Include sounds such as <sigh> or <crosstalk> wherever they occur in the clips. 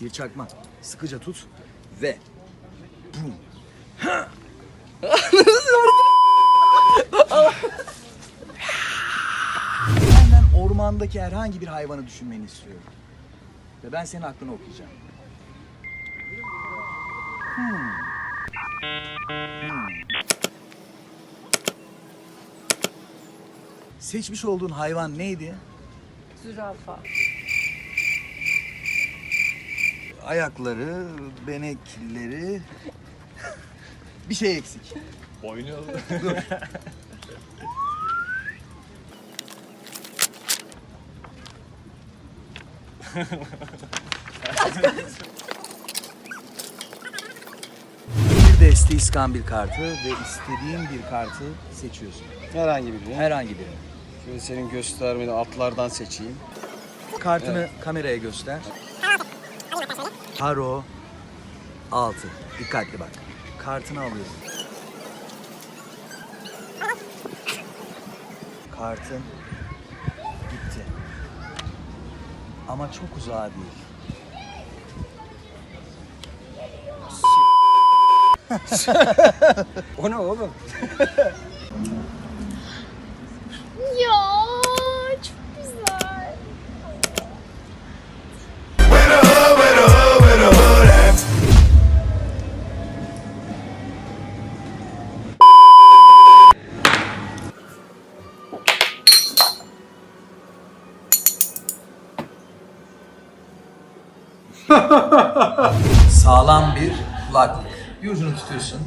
Bir çakma. Sıkıca tut ve bum. Senden ormandaki herhangi bir hayvanı düşünmeni istiyorum. Ve ben senin aklını okuyacağım. Hmm. Hmm. Seçmiş olduğun hayvan neydi? Zürafa. Ayakları, benekleri... bir şey eksik. Dur. bir deste iskambil kartı ve istediğin bir kartı seçiyorsun. Herhangi birini. Herhangi birini. Şöyle senin göstermeni atlardan seçeyim. Kartını kameraya göster. Haro 6. Dikkatli bak. Kartını alıyorum. Kartın gitti. Ama çok uzağa değil. <laughs> O ne oğlum? <laughs> <laughs> Sağlam bir kulaklık. Bir ucunu tutuyorsun.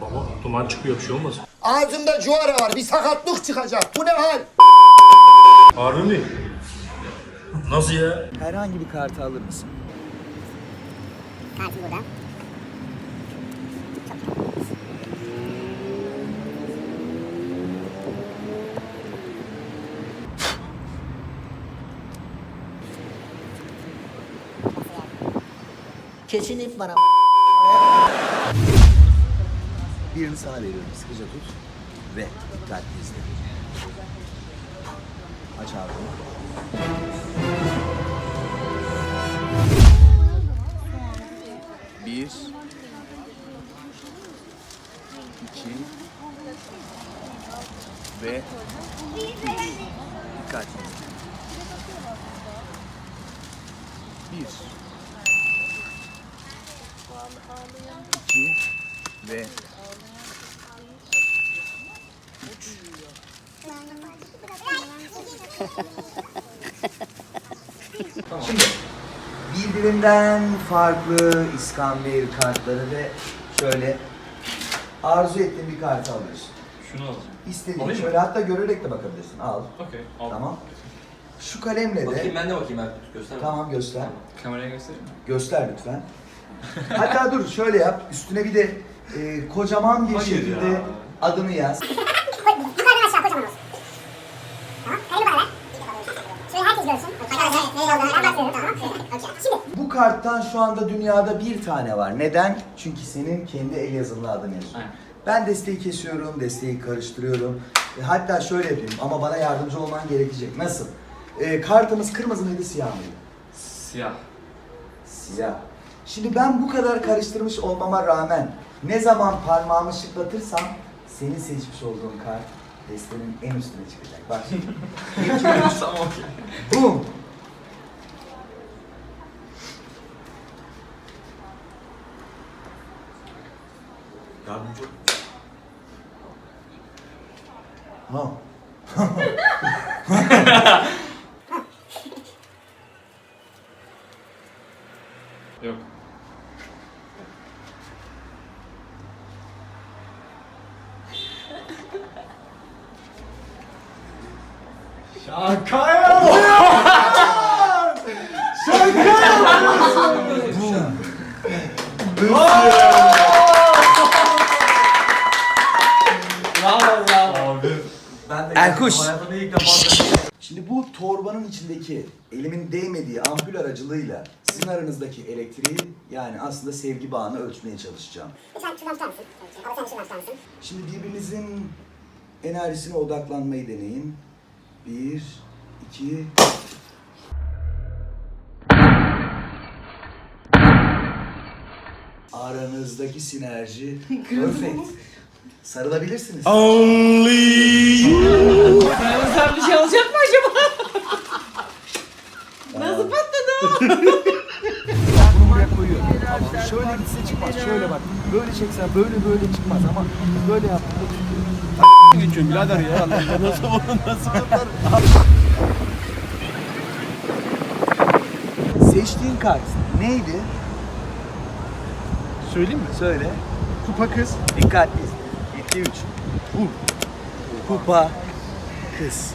Baba duman çıkıyor bir şey olmaz. Ağzımda cuara var. Bir sakatlık çıkacak. Bu ne hal? Harbi mi? Nasıl ya? Herhangi bir kartı alır mısın? Kartım burada. Kesin ip var Birini sağa veriyorum. Sıkıca tut. Ve dikkatli izle. Aç ağzını. Bir. iki Ve üç. Dikkatli izle. Bir. İki. Ve Şimdi birbirinden farklı iskambil kartları ve şöyle arzu ettiğin bir kartı alıyorsun. Şunu alacağım. İstediğin Alayım mı? şöyle hatta görerek de bakabilirsin. Al. Okey. Al. Tamam. Şu kalemle Bakayım de ben de bakayım Erkut göster. tamam göster. Kameraya göstereyim mi? Göster lütfen. Hatta dur şöyle yap. Üstüne bir de e, kocaman bir Hayır şekilde ya. adını yaz. Yukarıdan aşağı kocaman olsun. Tamam. Kalemi bana ver. Şöyle herkes görsün. Arkadaşlar neyi olduğunu ben bakıyorum. Tamam. Okey. Şimdi Bu karttan şu anda dünyada bir tane var. Neden? Çünkü senin kendi el yazılı adın yazıyor. Ben desteği kesiyorum, desteği karıştırıyorum. E, hatta şöyle yapayım ama bana yardımcı olman gerekecek. Nasıl? E, kartımız kırmızı mıydı, siyah mıydı? Siyah. Siyah. Şimdi ben bu kadar karıştırmış olmama rağmen ne zaman parmağımı şıklatırsam senin seçmiş olduğun kart destenin en üstüne çıkacak. Bak <laughs> şimdi. tamam okey. Bum. Yardımcı ol. Ha. Yok. Şaka ya! Şaka Abi. Ben de Erkuş. Hayatımda ilk defa Şimdi bu torbanın içindeki elimin değmediği ampul aracılığıyla sizin aranızdaki elektriği yani aslında sevgi bağını ölçmeye çalışacağım. Lütfen şuradan tutar mısın? Abi sen şuradan tutar mısın? Şimdi birbirinizin enerjisine odaklanmayı deneyin. Bir, iki... Aranızdaki sinerji <laughs> perfect. Sarılabilirsiniz. Sen bir şey olacak mı acaba? Nasıl patladı? Bunu buraya koyuyorum. Tamam. Şöyle gitse çıkmaz. Şöyle bak. Böyle çeksen böyle böyle çıkmaz ama böyle yaptığında. Geçiyorum birader ya. <laughs> Nasıl bunu nasıl tutar? Seçtiğin kart neydi? Söyleyeyim mi? Söyle. Kupa kız. Dikkatli. 2 3. Kupa kız.